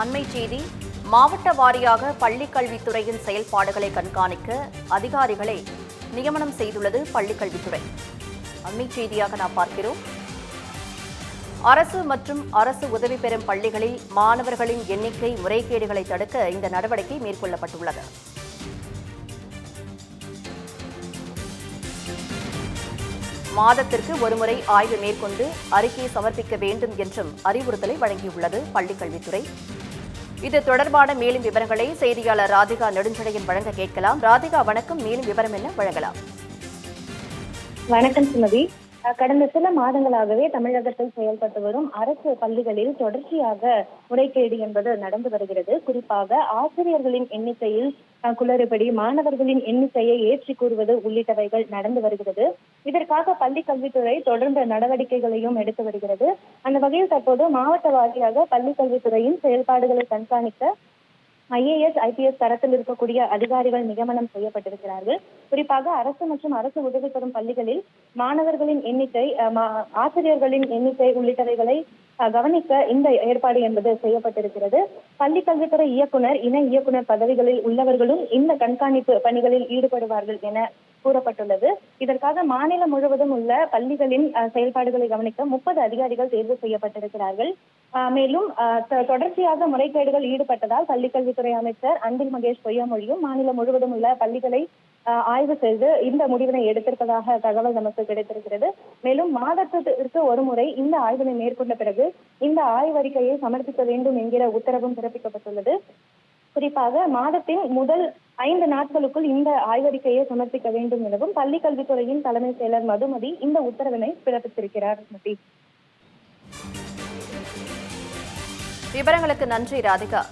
அண்மை செய்தி மாவட்ட வாரியாக பள்ளிக் கல்வித்துறையின் செயல்பாடுகளை கண்காணிக்க அதிகாரிகளை நியமனம் செய்துள்ளது பள்ளிக் கல்வித்துறை. அண்மை செய்தியாக நாம் பார்க்கிறோம். அரசு மற்றும் அரசு உதவி பெறும் பள்ளிகளில் மாணவர்களின் எண்ணிக்கை முறைகேடுகளை தடுக்க இந்த நடவடிக்கை மேற்கொள்ளப்பட்டுள்ளது. மாதத்திற்கு ஒருமுறை ஆய்வு மேற்கொண்டு அறிக்கையை சமர்ப்பிக்க வேண்டும் என்றும் அறிவுறுத்தலை வழங்கியுள்ளது பள்ளிக் கல்வித்துறை. இது தொடர்பான மேலும் விவரங்களை செய்தியாளர் ராதிகா நெடுஞ்செழியன் வழங்க கேட்கலாம். ராதிகா வணக்கம். மேலும் விவரம் என்ன? வழங்கலாம். வணக்கம் சுமதி அஹ் கடந்த சில மாதங்களாகவே தமிழகத்தில் செயல்பட்டு வரும் அரசு பள்ளிகளில் தொடர்ச்சியாக முறைகேடு என்பது நடந்து வருகிறது. குறிப்பாக ஆசிரியர்களின் எண்ணிக்கையில் குளறுபடி மாணவர்களின் எண்ணிக்கையை ஏற்றி கூறுவது உள்ளிட்டவைகள் நடந்து வருகிறது. இதற்காக பள்ளி கல்வித்துறை தொடர்ந்து நடவடிக்கைகளையும் எடுத்து வருகிறது. அந்த வகையில் தற்போது மாவட்ட வாரியாக பள்ளி கல்வித்துறையின் செயல்பாடுகளை கண்காணிக்க ஐஏஎஸ் ஐபிஎஸ் தரத்தில் இருக்கக்கூடிய அதிகாரிகள் நியமனம் செய்யப்பட்டிருக்கிறார்கள். குறிப்பாக அரசு மற்றும் அரசு உதவி பெறும் பள்ளிகளில் மாணவர்களின் எண்ணிக்கை ஆசிரியர்களின் எண்ணிக்கை உள்ளிட்டவைகளை கவனிக்க இந்த ஏற்பாடு என்பது செய்யப்பட்டிருக்கிறது. பள்ளி கல்வித்துறை இயக்குனர் இணை இயக்குனர் பதவிகளில் உள்ளவர்களும் இந்த கண்காணிப்பு பணிகளில் ஈடுபடுவார்கள் என கூறப்பட்டுள்ளது. இதற்காக மாநிலம் முழுவதும் உள்ள பள்ளிகளின் செயல்பாடுகளை கவனிக்க முப்பது அதிகாரிகள் தேர்வு செய்யப்பட்டிருக்கிறார்கள். ஆஹ் மேலும் ஆஹ் தொ- தொடர்ச்சியாக முறைகேடுகள் ஈடுபட்டதால் பள்ளிக்கல்வித்துறை அமைச்சர் அன்பில் மகேஷ் பொய்யாமொழியும் மாநிலம் முழுவதும் உள்ள பள்ளிகளை ஆய்வு செய்து இந்த முடிவினை எடுத்திருப்பதாக தகவல் நமக்கு கிடைத்திருக்கிறது. மேலும் மாதத்திற்கு ஒரு முறை இந்த ஆய்வினை மேற்கொண்ட பிறகு இந்த ஆய்வறிக்கையை சமர்ப்பிக்க வேண்டும் என்கிற உத்தரவும் பிறப்பிக்கப்பட்டுள்ளது. குறிப்பாக மாதத்தின் முதல் ஐந்து நாட்களுக்குள் இந்த ஆய்வறிக்கையை சமர்ப்பிக்க வேண்டும் எனவும் பள்ளி கல்வித்துறையின் தலைமை செயலர் மதுமதி இந்த உத்தரவினை பிறப்பித்திருக்கிறார் ஸ்மிருதி விவரங்களுக்கு நன்றி ராதிகா.